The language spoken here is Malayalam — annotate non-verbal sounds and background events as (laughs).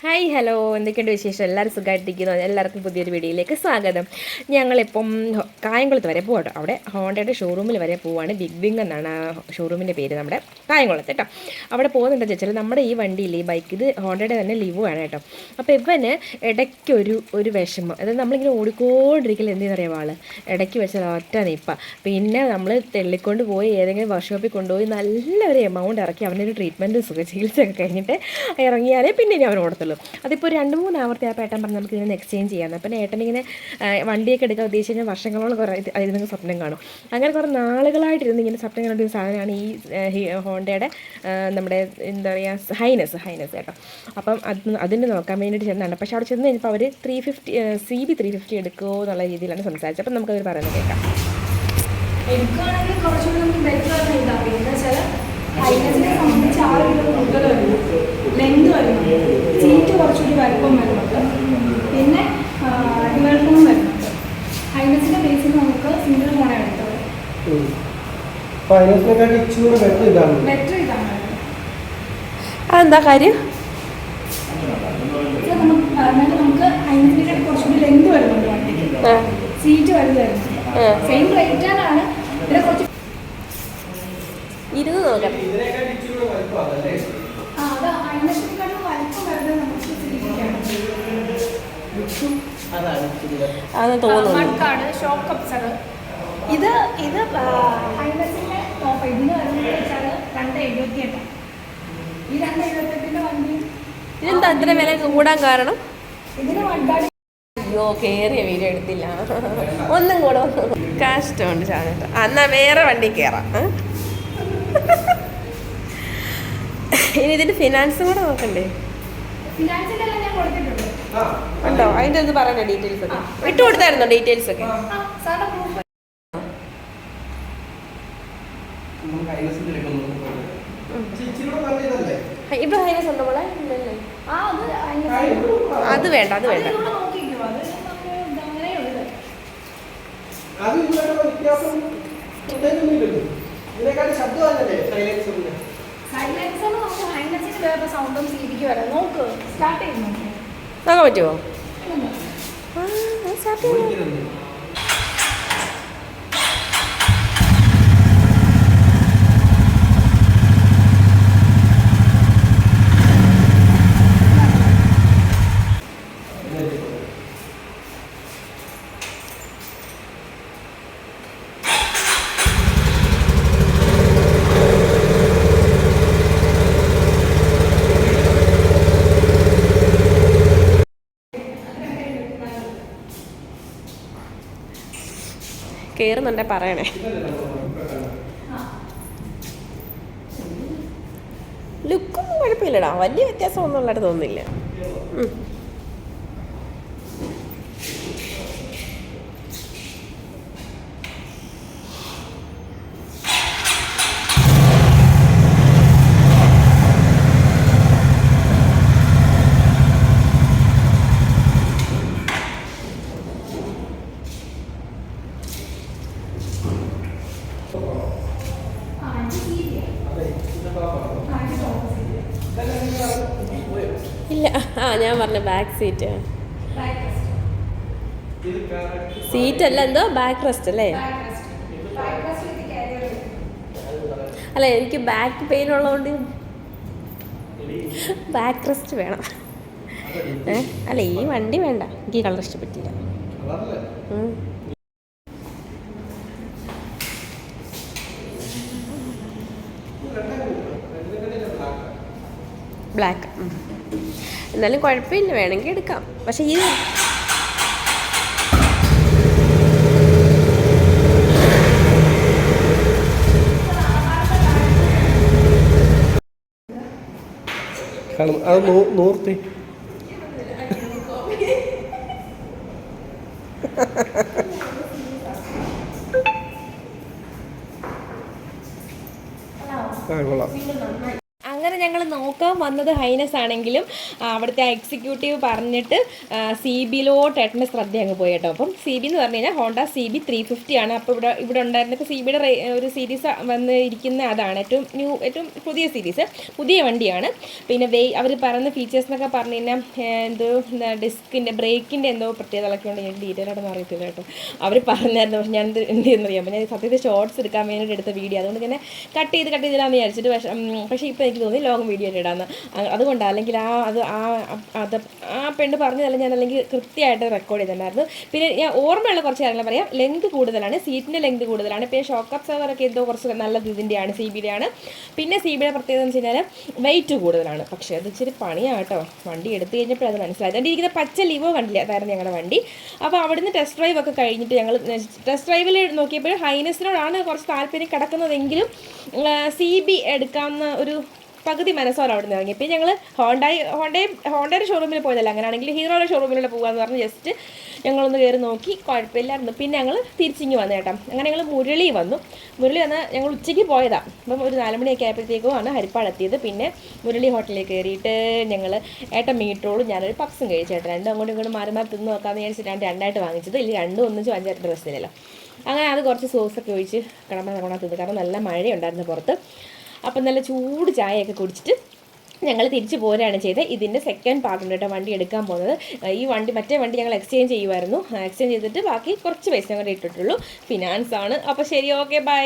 ഹായ് ഹലോ എന്തൊക്കെയുണ്ട് വിശേഷം? എല്ലാവരും സുഖമായിട്ടിരിക്കുന്നു എല്ലാവർക്കും പുതിയൊരു വീഡിയോയിലേക്ക് സ്വാഗതം. ഞങ്ങളിപ്പം കായംകുളത്ത് വരെ പോകട്ടോ അവിടെ ഹോണ്ടയുടെ ഷോറൂമിൽ വരെ പോവാണ് ബിഗ് വിങ് എന്നാണ് ഷോറൂമിന്റെ പേര് നമ്മുടെ കായംകുളത്ത് കേട്ടോ. അവിടെ പോകുന്നുണ്ടെന്ന് വെച്ചാൽ നമ്മുടെ ഈ വണ്ടിയിൽ ഈ ബൈക്ക് ഇത് ഹോണ്ടയുടെ തന്നെ ലീവ് ആണ് കേട്ടോ. അപ്പോൾ ഇവന് ഇടയ്ക്കൊരു ഒരു വിഷമം. അതായത് നമ്മളിങ്ങനെ ഓടിക്കൊണ്ടിരിക്കൽ എന്തെന്നറിയാം ആൾ? ഇടയ്ക്ക് വെച്ചാൽ ഒറ്റ നിപ്പ. പിന്നെ നമ്മൾ തെള്ളിക്കൊണ്ട് പോയി ഏതെങ്കിലും വർക്ക്ഷോപ്പിൽ കൊണ്ടുപോയി നല്ലൊരു എമൗണ്ട് ഇറക്കി അവനൊരു ട്രീറ്റ്മെന്റ് സുഖ ചികിത്സയൊക്കെ കഴിഞ്ഞിട്ട് ഇറങ്ങിയാലേ പിന്നെ ഇനി അവൻ ഓടത്തുള്ളൂ. അതിപ്പോൾ രണ്ട് മൂന്ന് ആവർത്തി ആ പേട്ടൻ പറഞ്ഞ് നമുക്ക് ഇതിനെ എക്സ്ചേഞ്ച് ചെയ്യാമെന്ന് അപ്പം ഏട്ടനിങ്ങനെ ആ, വണ്ടിയൊക്കെ എടുക്കാൻ ഉദ്ദേശിച്ച് കഴിഞ്ഞാൽ വർഷങ്ങളോളം കുറേ ഇത് അതിൽ നിങ്ങൾക്ക് സ്വപ്നം കാണും. അങ്ങനെ കുറേ നാളുകളായിട്ടിരുന്ന് ഇങ്ങനെ സ്വപ്നം കണ്ടൊരു സാധനമാണ് ഈ ഹോണ്ടയുടെ നമ്മുടെ എന്താ പറയുക ഹൈനസ് ഹൈനസ് കേട്ടോ. അപ്പം അത് അതിന് നോക്കാൻ വേണ്ടിയിട്ട് ചെന്നാണ് പക്ഷേ അവിടെ ചെന്ന് കഴിഞ്ഞപ്പോൾ അവർ three fifty C B three fifty എടുക്കുമോ എന്നുള്ള രീതിയിലാണ് സംസാരിച്ചത്. അപ്പം നമുക്കവർ പറയുന്നത് കേൾക്കാം. എടുക്കുകയാണെങ്കിൽ കുറച്ചുകൂടി നമുക്ക് ബെറ്റർ ആണ് ഇതാ പിന്നെ വെച്ചാൽ ഹൈനസിനെ സംബന്ധിച്ച് ആറ് കിലോ കൂടുതൽ വരുന്നു ലെങ്ത് വരുന്നു സീറ്റ് കുറച്ചുകൂടി വലുപ്പം വരുന്നുണ്ട് പിന്നെ ഡുവൽഫോം വരുന്നുണ്ട് ഹൈനസിന്റെ ബേസിൽ നമുക്ക് സിംഗിൾ ഫോൺ എടുത്തത് ഇച്ചിരി ബെറ്റർ ഇതാണ്. ബെറ്റർ ഇതാണ്. അതെന്താ കാര്യം? ഇത് നമുക്ക് കുറച്ചുകൂടി ലെങ്ത് വരുന്നുണ്ട് വണ്ടിക്ക്. സീറ്റ് വരുന്നുണ്ട്. സെയിം ഇതിനെ കുറച്ച് ഇരുന്ന് നോക്കാം. അതാണ് തോന്നുന്നു. ഇത് ഇത് ഹൈനസിന്റെ ടോപ്പ് ഇതിന് വരുന്നത് വെച്ചാൽ രണ്ട് എഴുപത്തി ഈ രണ്ട് എഴുപത്തെട്ടിന്റെ വണ്ടി ഇതെന്താ അത്ര വില കൂടാൻ കാരണം? ഇതിന് അയ്യോ കേറിയ വീഡിയോ എടുത്തില്ല. ഒന്നും കൂടെ കാഷ്ടമുണ്ട് ചാനട്ട് എന്നാ വേറെ വണ്ടി കയറാം ഇനി ഇതിന്റെ ഫിനാൻസും കൂടെ നോക്കണ്ടേ? ഉണ്ടോ? അതിന്റെ ഇത് പറയണ ഡീറ്റെയിൽസ് ഒക്കെ. ഇട്ട് കൊടുത്തായിരുന്നോ ഡീറ്റെയിൽസ് ഒക്കെ ആ സാറിന്റെ പ്രൂഫ് നമ്മൾ ഫൈനാൻസിന്റെ എടുക്കുന്നു ഇച്ചിരി കൂടെ നല്ല ഇതല്ലേ ഇപ്പൊ ഹൈനസ് ഉണ്ടോ മോളെ. ഇല്ലല്ലേ ആ അത് വേണ്ട അത് വേണ്ട. ഇതിലൂടെ നോക്കിക്കോ അത് നമുക്ക് ഇത് അങ്ങനെയുള്ളത് അത് ഇതുവരെ വ്യത്യാസം ഉണ്ടെന്നൊന്നുമില്ലല്ലോ ഇതിനെക്കാട്ടി ശബ്ദമല്ലേ സൈലൻസറിന് സൈലൻസർ നമുക്ക് ഹൈനസിന് വേറെ സൗണ്ടും സീഡിക്ക് വരാം നോക്ക് സ്റ്റാർട്ട് ചെയ്ത് നോക്കി നോക്കാൻ പറ്റുമോ ഇതൊന്ന്. ആ, കേറുന്നുണ്ടെ പറയണേ. ലുക്കൊന്നും കുഴപ്പമില്ലടാ. വലിയ വ്യത്യാസമൊന്നും ഉള്ളതായിട്ട് തോന്നുന്നില്ല ഉം. ആ ഇത് സീഡിയാ ആ ഇത് ടോപ്പ് സീഡിയാ ഇല്ല (laughs) ആ ഞാൻ പറഞ്ഞ ബാക്ക് സീറ്റ് സീറ്റ് അല്ല എന്തോ? ബാക്ക് റെസ്റ്റ് അല്ലേ? അല്ല എനിക്ക് ബാക്ക് പെയിൻ ഉള്ളതുകൊണ്ട് ബാക്ക് റെസ്റ്റ് വേണം. അല്ല ഈ വണ്ടി വേണ്ട. എനിക്ക് കളർ ഇഷ്ടപ്പെട്ടില്ല. ബ്ലാക്ക്. എന്നാലും കുഴപ്പമില്ല വേണമെങ്കിൽ എടുക്കാം. പക്ഷെ ഈ കാണും അത് നൂർത്തി. ആ കൊള്ളാം. വന്നത് ഹൈനസ് ആണെങ്കിലും അവിടുത്തെ എക്സിക്യൂട്ടീവ് പറഞ്ഞിട്ട് സി ബിയിലോട്ട് ഏട്ടന്റെ ശ്രദ്ധ അങ്ങ് പോയി കേട്ടോ. അപ്പം സി ബി എന്ന് പറഞ്ഞു കഴിഞ്ഞാൽ Honda C B three fifty ആണ് അപ്പോൾ ഇവിടെ ഇവിടെ ഉണ്ടായിരുന്നപ്പോൾ സി ബിയുടെ ഒരു സീരീസ് വന്നിരിക്കുന്ന അതാണ്. ഏറ്റവും ന്യൂ ഏറ്റവും പുതിയ സീരീസ് പുതിയ വണ്ടിയാണ്. പിന്നെ വേ അവർ പറയുന്ന ഫീച്ചേഴ്സ് എന്നൊക്കെ പറഞ്ഞു കഴിഞ്ഞാൽ എന്തോ ഡിസ്കിന്റെ ബ്രേക്കിന്റെ എന്തോ പ്രത്യേകതകളൊക്കെ ഉണ്ട്. ഞാൻ ഡീറ്റെയിൽ ആയിട്ടൊന്നും അറിയത്തില്ല കേട്ടോ. അവർ പറഞ്ഞായിരുന്നു പക്ഷെ ഞാൻ എന്ത് ചെയ്യുന്നറിയാം? അപ്പോൾ ഞാൻ സത്യത്തിൽ ഷോർട്സ് എടുക്കാൻ വേണ്ടിയിട്ട് എടുത്ത വീഡിയോ അതുകൊണ്ട് തന്നെ കട്ട് ചെയ്ത് കട്ട് ചെയ്തിടാന്ന് വിചാരിച്ചിട്ട് പക്ഷേ പക്ഷേ ഇപ്പോൾ എനിക്ക് തോന്നി ലോങ് വീഡിയോ ഇടാന്ന്. അതുകൊണ്ടാണ് അല്ലെങ്കിൽ ആ അത് ആ അത് ആ പെണ്ണ് പറഞ്ഞതല്ല ഞാൻ അല്ലെങ്കിൽ കൃത്യമായിട്ട് റെക്കോർഡ് ചെയ്തിട്ടുണ്ടായിരുന്നു. പിന്നെ ഞാൻ ഓർമ്മയുള്ള കുറച്ച് കാര്യങ്ങൾ പറയാം. ലെങ്ത് കൂടുതലാണ് സീറ്റിന്റെ ലെങ്ത് കൂടുതലാണ്. പിന്നെ ഷോക്ക് അബ്സർവർ ഒക്കെ എന്തോ കുറച്ച് നല്ലത് ഇതിന്റെയാണ് സി ബിയുടെയാണ് പിന്നെ സി ബിയുടെ പ്രത്യേകത എന്ന് വെച്ച് കഴിഞ്ഞാൽ വെയിറ്റ് കൂടുതലാണ്. പക്ഷേ അത് ഇച്ചിരി പണിയാണ് കേട്ടോ വണ്ടി എടുത്തു കഴിഞ്ഞപ്പോൾ അത് മനസ്സിലായി എന്റെ ഇരിക്കുന്ന പച്ച ലീവോ കണ്ടില്ല? അതായിരുന്നു ഞങ്ങളുടെ വണ്ടി. അപ്പോൾ അവിടുന്ന് ടെസ്റ്റ് ഡ്രൈവ് ഒക്കെ കഴിഞ്ഞിട്ട് ഞങ്ങൾ ടെസ്റ്റ് ഡ്രൈവിൽ നോക്കിയപ്പോൾ ഹൈനസിനോടാണ് കുറച്ച് താല്പര്യം കിടക്കുന്നതെങ്കിലും സി ബി എടുക്കാവുന്ന ഒരു പകുതി മനസ്സോടെ അവിടെ നിന്ന് ഇറങ്ങി. പിന്നെ ഞങ്ങൾ ഹോണ്ടായി ഹോണ്ടയും ഹോണ്ടയുടെ ഷോറൂമിൽ പോയതല്ല. അങ്ങനെയാണെങ്കിൽ ഹീറോയുടെ ഷോറൂമിലൂടെ പോകാമെന്ന് പറഞ്ഞ് ജസ്റ്റ് ഞങ്ങളൊന്ന് കയറി നോക്കി. കുഴപ്പമില്ലായിരുന്നു പിന്നെ ഞങ്ങൾ തിരിച്ചിങ്ങ് വന്നു കേട്ടോ. അങ്ങനെ ഞങ്ങൾ മുരളി വന്നു. മുരളി വന്നാൽ ഞങ്ങൾ ഉച്ചയ്ക്ക് പോയതാണ് അപ്പം ഒരു നാല് മണിയൊക്കെ ആയപ്പോഴത്തേക്കുമാണ് ഹരിപ്പാട് എത്തിയത്. പിന്നെ മുരളി ഹോട്ടലിൽ കയറിയിട്ട് ഞങ്ങൾ ഏട്ട മീറ്ററോളും ഞാനൊരു പപ്സും കഴിച്ചു ചേട്ടൻ രണ്ടും അങ്ങോട്ടും ഇങ്ങോട്ടും മാറി മാറി തിന്ന് നോക്കാമെന്ന് വിചാരിച്ചിട്ടാണ് രണ്ടായിട്ട് വാങ്ങിച്ചത്. ഇല്ല രണ്ടും ഒന്നിച്ച് അഞ്ചായിട്ട് ഡ്രസ്സിലല്ലോ അങ്ങനെ അത് കുറച്ച് സോസൊക്കെ ഒഴിച്ച് കടമ്പ നടക്കണം തിന്നു. കാരണം നല്ല മഴയുണ്ടായിരുന്നു പുറത്ത്. അപ്പം നല്ല ചൂട് ചായയൊക്കെ കുടിച്ചിട്ട് ഞങ്ങൾ തിരിച്ചു പോരുകയാണ് ചെയ്തത്. ഇതിന്റെ സെക്കൻഡ് പാർട്ടുണ്ട് കേട്ടോ വണ്ടി എടുക്കാൻ പോകുന്നത്. ഈ വണ്ടി മറ്റേ വണ്ടി ഞങ്ങൾ എക്സ്ചേഞ്ച് ചെയ്യുമായിരുന്നു. എക്സ്ചേഞ്ച് ചെയ്തിട്ട് ബാക്കി കുറച്ച് പൈസ ഞങ്ങൾ ഇട്ടിട്ടുള്ളൂ. ഫിനാൻസ് ആണ്. അപ്പോൾ ശരി ഓക്കെ ബൈ